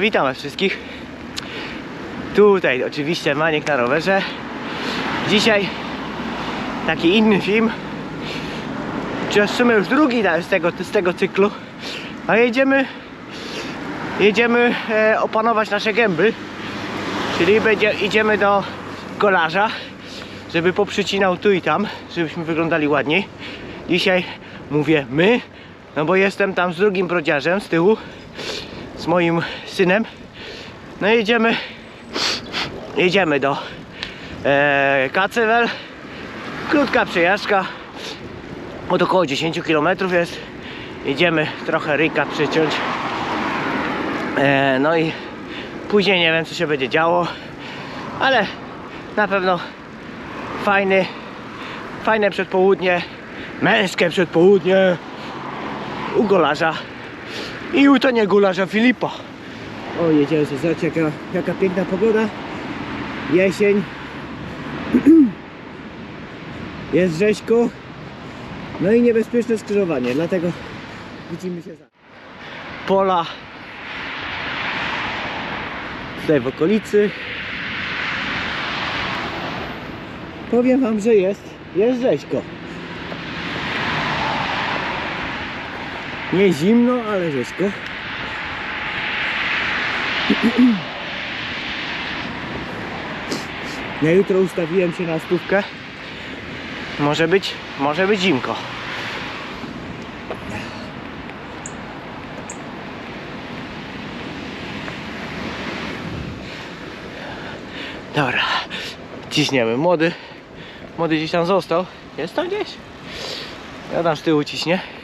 Witam was wszystkich. Tutaj oczywiście Maniek na rowerze. Dzisiaj taki inny film. Czy w sumie już drugi z tego, z tego cyklu. A jedziemy jedziemy e, opanować nasze gęby. Czyli będzie, idziemy do kolarza, żeby poprzycinał tu i tam, żebyśmy wyglądali ładniej. Dzisiaj mówię my, no bo jestem tam z drugim brodziarzem z tyłu, z moim synem. No jedziemy, jedziemy do e, Kacewel. Krótka przejażdżka, od około 10 km jest. Jedziemy trochę ryka przyciąć. E, no i później nie wiem co się będzie działo, ale na pewno fajny, fajne przedpołudnie, męskie przedpołudnie u golarza i u to nie golarza Filipa. O, jedziemy sobie, zobaczcie jaka, jaka piękna pogoda, jesień, jest rzeźko, no i niebezpieczne skrzyżowanie, dlatego widzimy się za. Pola tutaj w okolicy. Powiem wam, że jest, jest rzeźko. Nie zimno, ale rzeźko. Ja jutro ustawiłem się na stówkę. Może być, może być zimko. Dobra, ciśniemy. Młody, młody gdzieś tam został. Jest tam gdzieś? Ja tam z tyłu ciśnie.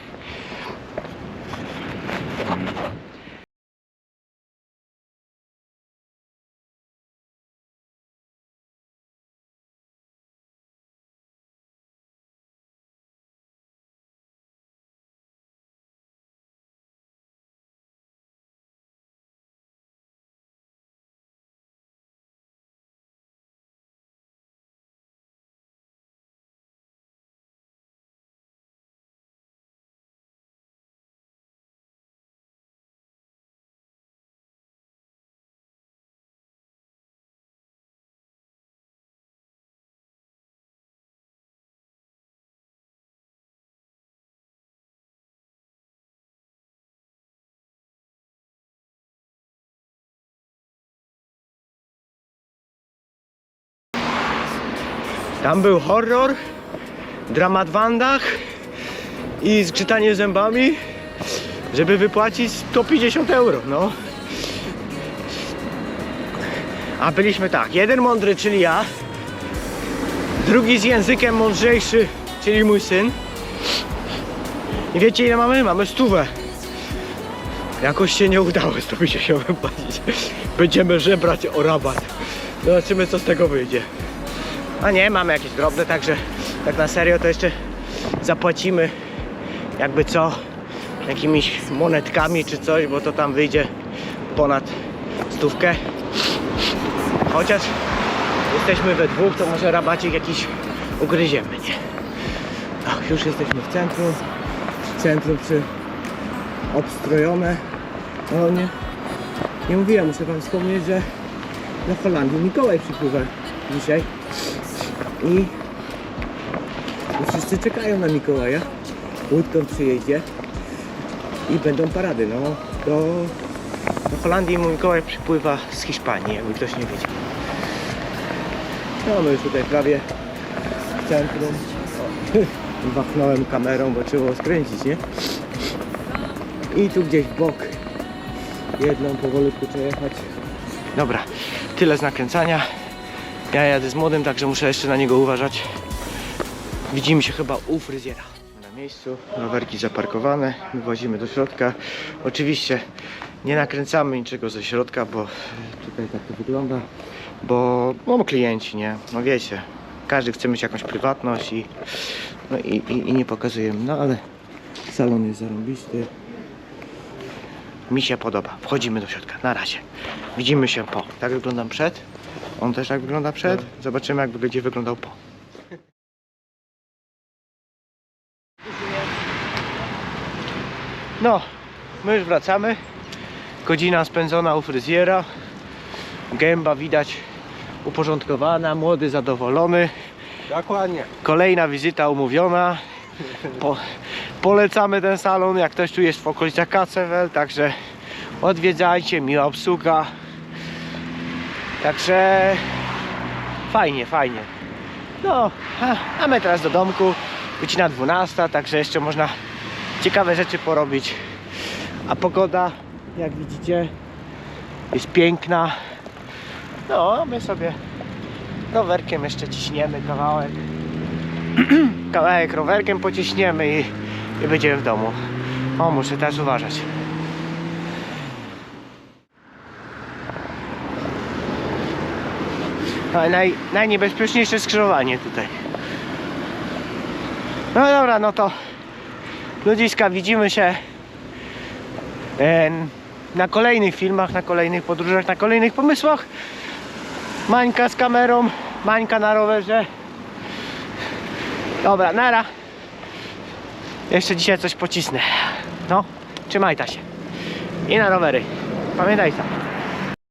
Tam był horror, dramat w Andach i zgrzytanie zębami, żeby wypłacić 150 euro, no. A byliśmy tak, jeden mądry, czyli ja, drugi z językiem mądrzejszy, czyli mój syn. I wiecie ile mamy? Mamy stówę. Jakoś się nie udało 150 wypłacić. Będziemy żebrać o rabat. Zobaczymy co z tego wyjdzie. A nie, mamy jakieś drobne, także tak na serio to jeszcze zapłacimy jakby co jakimiś monetkami czy coś, bo to tam wyjdzie ponad stówkę. Chociaż jesteśmy we dwóch, to może rabacik jakiś ugryziemy, nie? Ach, już jesteśmy w centrum. Centrum przy obstrojone. No nie, nie mówiłem, muszę wam wspomnieć, że do Holandii Mikołaj przypływa dzisiaj. I, wszyscy czekają na Mikołaja. Łódką przyjedzie i będą parady. No, do, do Holandii Mikołaj przypływa z Hiszpanii, jakby ktoś nie wiedział. No, my już tutaj prawie w centrum. Wachnąłem kamerą, bo trzeba skręcić, nie? I tu gdzieś w bok. Jedną powolutku trzeba jechać. Dobra, tyle z nakręcania. Ja jadę z młodym, także muszę jeszcze na niego uważać. Widzimy się chyba u fryzjera. Na miejscu, rowerki zaparkowane, my włazimy do środka. Oczywiście nie nakręcamy niczego ze środka, bo tutaj tak to wygląda. Bo mam klienci, nie? No wiecie, każdy chce mieć jakąś prywatność i, no i, i, i nie pokazujemy. No ale salon jest zarąbisty. Mi się podoba. Wchodzimy do środka. Na razie. Widzimy się po. Tak wyglądam przed. On też tak wygląda przed. Zobaczymy jak będzie wyglądał po. No, my już wracamy. Godzina spędzona u fryzjera. Gęba widać uporządkowana, młody zadowolony. Dokładnie. Kolejna wizyta umówiona. Po, polecamy ten salon, jak ktoś tu jest w okolicach Kacewel, także odwiedzajcie, miła obsługa. Także fajnie, fajnie. No, a, my teraz do domku, godzina 12, także jeszcze można ciekawe rzeczy porobić. A pogoda, jak widzicie, jest piękna. No, my sobie rowerkiem jeszcze ciśniemy kawałek. kawałek rowerkiem pociśniemy i, i będziemy w domu. O, muszę teraz uważać. Naj, najniebezpieczniejsze skrzyżowanie tutaj. No dobra, no to ludziska, widzimy się e, na kolejnych filmach, na kolejnych podróżach, na kolejnych pomysłach. Mańka z kamerą, Mańka na rowerze. Dobra, nara. Jeszcze dzisiaj coś pocisnę. No, trzymaj ta się. I na rowery. Pamiętaj tam.